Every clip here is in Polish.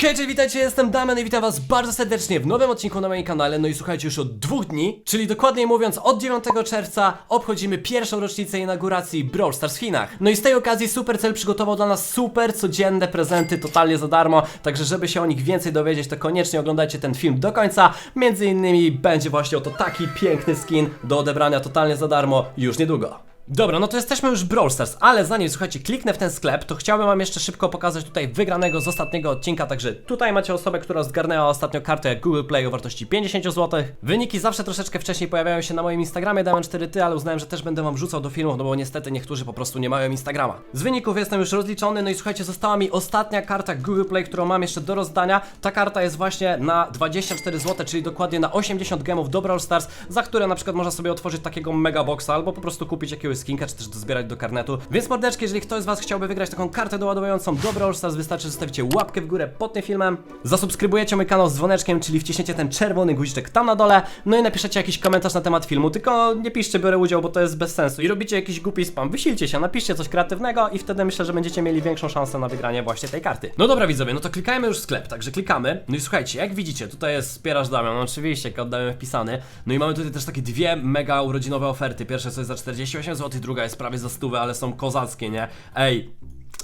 Hej, cześć, witajcie, jestem Damian i witam was bardzo serdecznie w nowym odcinku na moim kanale. No i słuchajcie, już od dwóch dni, czyli dokładniej mówiąc od 9 czerwca obchodzimy pierwszą rocznicę inauguracji Brawl Stars w Chinach. No i z tej okazji Supercell przygotował dla nas super codzienne prezenty totalnie za darmo, także żeby się o nich więcej dowiedzieć, to koniecznie oglądajcie ten film do końca. Między innymi będzie właśnie oto taki piękny skin do odebrania totalnie za darmo już niedługo. Dobra, no to jesteśmy już w Brawl Stars, ale zanim słuchajcie, kliknę w ten sklep, to chciałbym wam jeszcze szybko pokazać tutaj wygranego z ostatniego odcinka, także tutaj macie osobę, która zgarnęła ostatnio kartę Google Play o wartości 50 zł. Wyniki zawsze troszeczkę wcześniej pojawiają się na moim Instagramie, dałem 4 ty, ale uznałem, że też będę wam wrzucał do filmów, no bo niestety niektórzy po prostu nie mają Instagrama. Z wyników jestem już rozliczony, no i słuchajcie, została mi ostatnia karta Google Play, którą mam jeszcze do rozdania. Ta karta jest właśnie na 24 zł, czyli dokładnie na 80 gemów do Brawl Stars, za które na przykład można sobie otworzyć takiego mega boxa, albo po prostu kupić jakiegoś skinka, czy też dozbierać do karnetu. Więc mordeczki, jeżeli ktoś z was chciałby wygrać taką kartę doładowującą do Brawl Stars, wystarczy, że zostawicie łapkę w górę pod tym filmem, zasubskrybujecie mój kanał z dzwoneczkiem, czyli wciśniecie ten czerwony guziczek tam na dole, no i napiszecie jakiś komentarz na temat filmu, tylko nie piszcie biorę udział, bo to jest bez sensu i robicie jakiś głupi spam, wysilcie się, napiszcie coś kreatywnego i wtedy myślę, że będziecie mieli większą szansę na wygranie właśnie tej karty. No dobra widzowie, no to klikajmy już sklep, także klikamy, no i słuchajcie, jak widzicie, tutaj jest wspierasz Damian, no oczywiście, kod Damian wpisany, no i mamy tutaj też takie dwie mega urodzinowe oferty, pierwsza to jest za 48 zł, druga jest prawie za stówę, ale są kozackie, nie? Ej,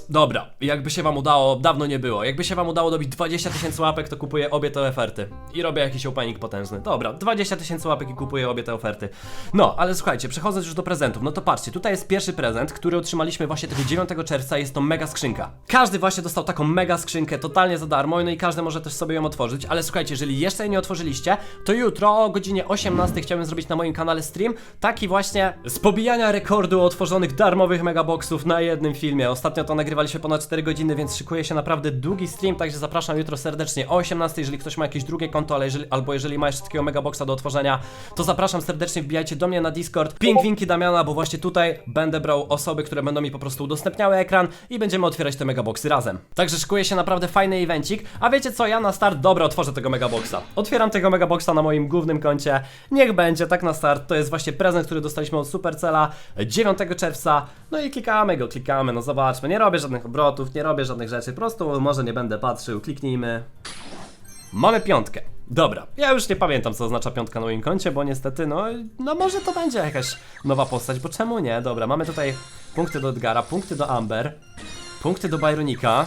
Dobra, jakby się wam udało, dawno nie było, jakby się wam udało dobić 20 tysięcy łapek, to kupuję obie te oferty. I robię jakiś opening potężny. Dobra, 20 tysięcy łapek i kupuję obie te oferty. No, ale słuchajcie, przechodząc już do prezentów, no to patrzcie, tutaj jest pierwszy prezent, który otrzymaliśmy właśnie tego 9 czerwca, jest to mega skrzynka. Każdy właśnie dostał taką mega skrzynkę, totalnie za darmo, no i każdy może też sobie ją otworzyć, ale słuchajcie, jeżeli jeszcze jej nie otworzyliście, to jutro o godzinie 18 chciałbym zrobić na moim kanale stream, taki właśnie z pobijania rekordu otworzonych darmowych megaboxów na jednym filmie. Ostatnio to nagrywaliśmy ponad 4 godziny, więc szykuje się naprawdę długi stream, także zapraszam jutro serdecznie o 18, jeżeli ktoś ma jakieś drugie konto, ale jeżeli, albo jeżeli ma jeszcze takiego megaboxa do otworzenia, to zapraszam serdecznie, wbijajcie do mnie na Discord, pingwinki Damiana, bo właśnie tutaj będę brał osoby, które będą mi po prostu udostępniały ekran i będziemy otwierać te megaboxy razem. Także szykuje się naprawdę fajny evencik, a wiecie co, ja na start, dobra, otworzę tego megaboxa. Otwieram tego megaboxa na moim głównym koncie, niech będzie, tak na start, to jest właśnie prezent, który dostaliśmy od Supercella 9 czerwca, no i klikamy go, klikamy, no zobaczmy, nie robię żadnych obrotów, nie robię żadnych rzeczy, po prostu może nie będę patrzył, kliknijmy. Mamy piątkę. Dobra, ja już nie pamiętam co oznacza piątka na moim koncie, bo niestety, no, no może to będzie jakaś nowa postać, bo czemu nie? Dobra, mamy tutaj punkty do Edgara, punkty do Amber, punkty do Byronika.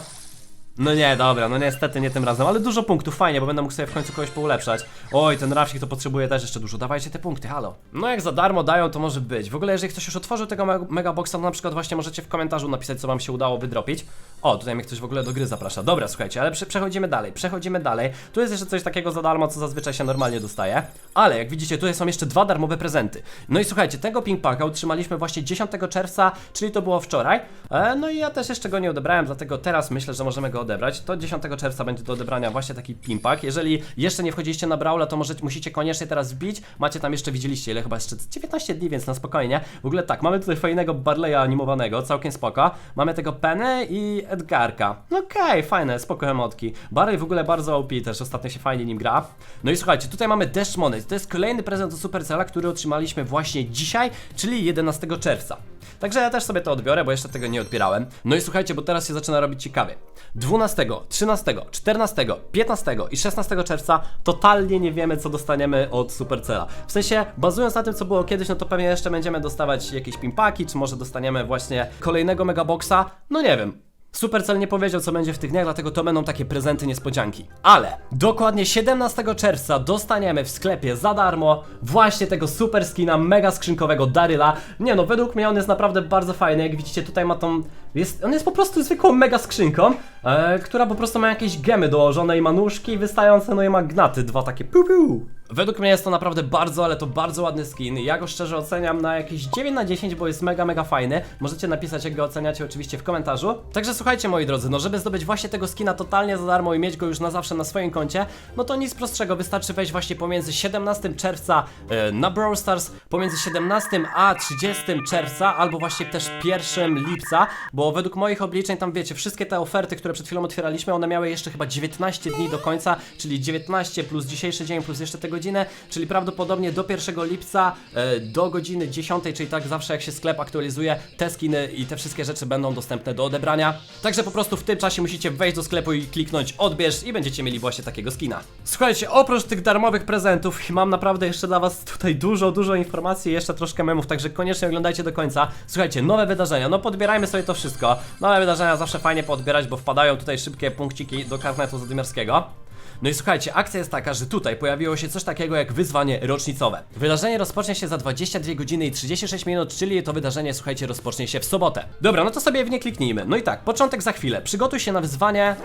No nie, dobra, no niestety nie tym razem, ale dużo punktów, fajnie, bo będę mógł sobie w końcu kogoś poulepszać. Oj, ten Rafik to potrzebuje też jeszcze dużo, dawajcie te punkty, halo. No jak za darmo dają, to może być. W ogóle jeżeli ktoś już otworzył tego me- megaboxa, to na przykład właśnie możecie w komentarzu napisać, co wam się udało wydropić. O, tutaj mnie ktoś w ogóle do gry zaprasza. Dobra, słuchajcie, ale prze- przechodzimy dalej, przechodzimy dalej. Tu jest jeszcze coś takiego za darmo, co zazwyczaj się normalnie dostaje. Ale jak widzicie, tutaj są jeszcze dwa darmowe prezenty. No i słuchajcie, tego ping packa utrzymaliśmy właśnie 10 czerwca, czyli to było wczoraj. E, no i ja też jeszcze go nie odebrałem, dlatego teraz myślę, że możemy go odebrać. To 10 czerwca będzie do odebrania właśnie taki ping pack. Jeżeli jeszcze nie wchodziliście na Brawla, to możecie, musicie koniecznie teraz wbić. Macie tam jeszcze, widzieliście ile chyba jeszcze 19 dni, więc na spokojnie. W ogóle tak, mamy tutaj fajnego Barleya animowanego, całkiem spoko. Mamy tego Penny i Edgarka. No Okej, fajne, spoko emotki. Barley w ogóle bardzo OP też, ostatnio się fajnie nim gra. No i słuchajcie, tutaj mamy Money. To jest kolejny prezent od Supercella, który otrzymaliśmy właśnie dzisiaj, czyli 11 czerwca. Także ja też sobie to odbiorę, bo jeszcze tego nie odbierałem. No i słuchajcie, bo teraz się zaczyna robić ciekawie. 12, 13, 14, 15 i 16 czerwca totalnie nie wiemy, co dostaniemy od Supercella. W sensie, bazując na tym, co było kiedyś, no to pewnie jeszcze będziemy dostawać jakieś pimpaki, czy może dostaniemy właśnie kolejnego megaboxa. No nie wiem. Supercell nie powiedział, co będzie w tych dniach, dlatego to będą takie prezenty niespodzianki. Ale dokładnie 17 czerwca dostaniemy w sklepie za darmo właśnie tego super skina mega skrzynkowego Daryla. Nie no, według mnie on jest naprawdę bardzo fajny. Jak widzicie, tutaj ma tą. Jest, on jest po prostu zwykłą mega skrzynką, e, która po prostu ma jakieś gemy dołożone i ma nóżki wystające, no i ma gnaty, dwa takie piu piu. Według mnie jest to naprawdę bardzo, ale to bardzo ładny skin. Ja go szczerze oceniam na jakieś 9 na 10, bo jest mega, mega fajny. Możecie napisać, jak go oceniacie oczywiście w komentarzu. Także słuchajcie, moi drodzy, no żeby zdobyć właśnie tego skina totalnie za darmo i mieć go już na zawsze na swoim koncie, no to nic prostszego, wystarczy wejść właśnie pomiędzy 17 czerwca e, na Brawl Stars, pomiędzy 17 a 30 czerwca, albo właśnie też 1 lipca, bo według moich obliczeń tam wiecie, wszystkie te oferty, które przed chwilą otwieraliśmy, one miały jeszcze chyba 19 dni do końca, czyli 19 plus dzisiejszy dzień plus jeszcze tego godzinę, czyli prawdopodobnie do 1 lipca e, do godziny 10, czyli tak zawsze jak się sklep aktualizuje, te skiny i te wszystkie rzeczy będą dostępne do odebrania. Także po prostu w tym czasie musicie wejść do sklepu i kliknąć odbierz i będziecie mieli właśnie takiego skina. Słuchajcie, oprócz tych darmowych prezentów mam naprawdę jeszcze dla was tutaj dużo, dużo informacji jeszcze troszkę memów, także koniecznie oglądajcie do końca. Słuchajcie, nowe wydarzenia, no podbierajmy sobie to wszystko. Nowe wydarzenia zawsze fajnie podbierać, bo wpadają tutaj szybkie punkciki do karnetu zadymiarskiego. No i słuchajcie, akcja jest taka, że tutaj pojawiło się coś takiego jak wyzwanie rocznicowe. Wydarzenie rozpocznie się za 22 godziny i 36 minut, czyli to wydarzenie, słuchajcie, rozpocznie się w sobotę. Dobra, no to sobie w nie kliknijmy. No i tak, początek za chwilę. Przygotuj się na wyzwanie.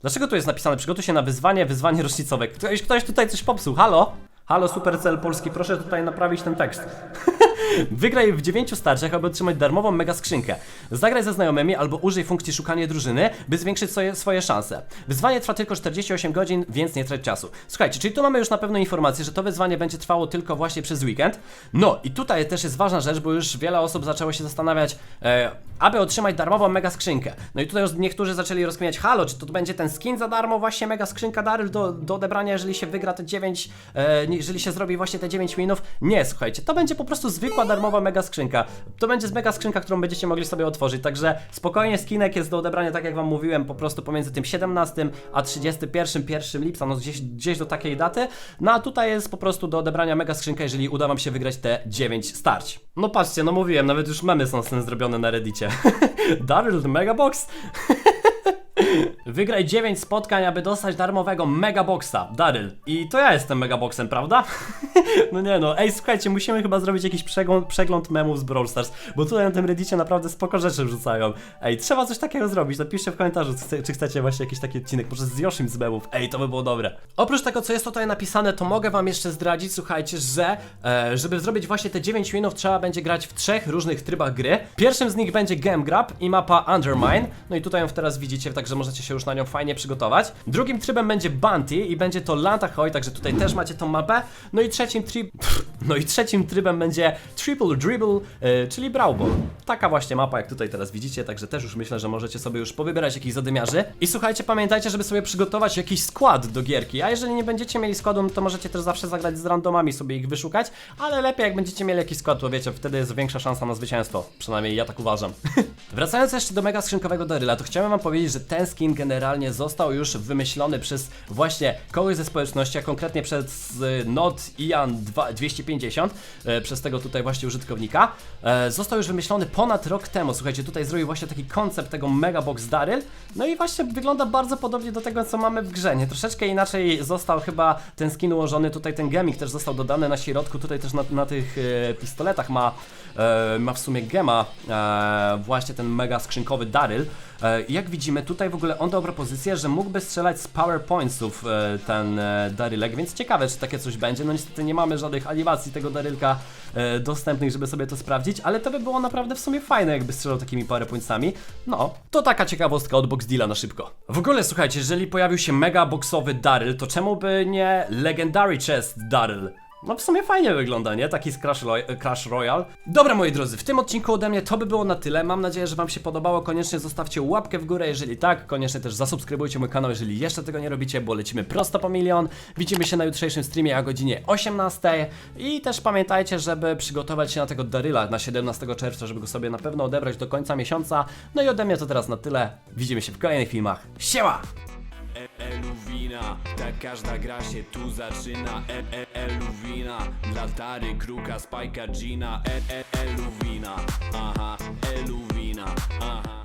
Dlaczego tu jest napisane przygotuj się na wyzwanie, wyzwanie rocznicowe? Ktoś, ktoś tutaj coś popsuł, halo? Halo Supercell Polski, proszę tutaj naprawić ten tekst. Wygraj w 9 starciach, aby otrzymać darmową mega skrzynkę. Zagraj ze znajomymi albo użyj funkcji szukanie drużyny, by zwiększyć swoje, swoje szanse. Wyzwanie trwa tylko 48 godzin, więc nie trać czasu. Słuchajcie, czyli tu mamy już na pewno informację, że to wyzwanie będzie trwało tylko właśnie przez weekend. No i tutaj też jest ważna rzecz, bo już wiele osób zaczęło się zastanawiać, e, aby otrzymać darmową mega skrzynkę. No i tutaj już niektórzy zaczęli rozkminiać, halo, czy to będzie ten skin za darmo, właśnie mega skrzynka Daryl do, do odebrania, jeżeli się wygra te 9, e, jeżeli się zrobi właśnie te 9 minut. Nie, słuchajcie, to będzie po prostu zwykła darmowa mega skrzynka. To będzie mega skrzynka, którą będziecie mogli sobie otworzyć, także spokojnie skinek jest do odebrania, tak jak wam mówiłem, po prostu pomiędzy tym 17 a 31 1 lipca, no gdzieś, gdzieś do takiej daty. No a tutaj jest po prostu do odebrania mega skrzynka, jeżeli uda wam się wygrać te 9 starć. No patrzcie, no mówiłem, nawet już memy są z tym zrobione na reddicie. Daryl the Mega Box. Wygraj 9 spotkań, aby dostać darmowego Megaboxa, Daryl. I to ja jestem Megaboxem, prawda? no nie no, ej słuchajcie, musimy chyba zrobić jakiś przegląd, przegląd memów z Brawl Stars, bo tutaj na tym reddicie naprawdę spoko rzeczy wrzucają. Ej, trzeba coś takiego zrobić, napiszcie w komentarzu, czy chce- czy chcecie właśnie jakiś taki odcinek, może z Yoshim z memów, ej, to by było dobre. Oprócz tego, co jest tutaj napisane, to mogę wam jeszcze zdradzić, słuchajcie, że e, żeby zrobić właśnie te 9 minut, trzeba będzie grać w trzech różnych trybach gry. Pierwszym z nich będzie Game Grab i mapa Undermine, no i tutaj ją teraz widzicie, także możecie się już na nią fajnie przygotować. Drugim trybem będzie Bounty i będzie to Lantahoi, także tutaj też macie tą mapę. No i trzecim tri... No i trzecim trybem będzie Triple Dribble, e, czyli Brawl. Taka właśnie mapa, jak tutaj teraz widzicie, także też już myślę, że możecie sobie już powybierać jakichś zadymiarzy. I słuchajcie, pamiętajcie, żeby sobie przygotować jakiś skład do gierki, a jeżeli nie będziecie mieli składu, no to możecie też zawsze zagrać z randomami, sobie ich wyszukać, ale lepiej jak będziecie mieli jakiś skład, to wiecie, wtedy jest większa szansa na zwycięstwo. Przynajmniej ja tak uważam. Wracając jeszcze do mega skrzynkowego Daryla, to chciałem wam powiedzieć, że ten skin generalnie został już wymyślony przez właśnie kogoś ze społeczności, a konkretnie przez y, Not Ian 2 250, e, przez tego tutaj właśnie użytkownika. E, Został już wymyślony ponad rok temu. Słuchajcie, tutaj zrobił właśnie taki koncept tego Mega Box Daryl. No i właśnie wygląda bardzo podobnie do tego, co mamy w grze. Nie troszeczkę inaczej został chyba ten skin ułożony. Tutaj ten gemik też został dodany na środku. Tutaj też na, na tych e, pistoletach ma, e, ma w sumie gema e, właśnie ten mega skrzynkowy Daryl. Jak widzimy, tutaj w ogóle on dał propozycję, że mógłby strzelać z powerpointsów e, ten e, Darylek, więc ciekawe, czy takie coś będzie. No niestety nie mamy żadnych animacji tego Darylka e, dostępnych, żeby sobie to sprawdzić, ale to by było naprawdę w sumie fajne, jakby strzelał takimi powerpointsami. No, to taka ciekawostka od Box Deala na szybko. W ogóle słuchajcie, jeżeli pojawił się mega boxowy Daryl, to czemu by nie Legendary Chest Daryl? No w sumie fajnie wygląda, nie? Taki z Crash, Crash Royale. Dobra moi drodzy, w tym odcinku ode mnie to by było na tyle. Mam nadzieję, że wam się podobało. Koniecznie zostawcie łapkę w górę, jeżeli tak. Koniecznie też zasubskrybujcie mój kanał, jeżeli jeszcze tego nie robicie, bo lecimy prosto po milion. Widzimy się na jutrzejszym streamie o godzinie 18. I też pamiętajcie, żeby przygotować się na tego Daryla na 17 czerwca, żeby go sobie na pewno odebrać do końca miesiąca. No i ode mnie to teraz na tyle. Widzimy się w kolejnych filmach. Siema! E, tak każda gra się tu zaczyna e, e, Eluwina, dla Tary, Kruka, Spajka, Gina e, e, Eluwina, aha, Eluwina, aha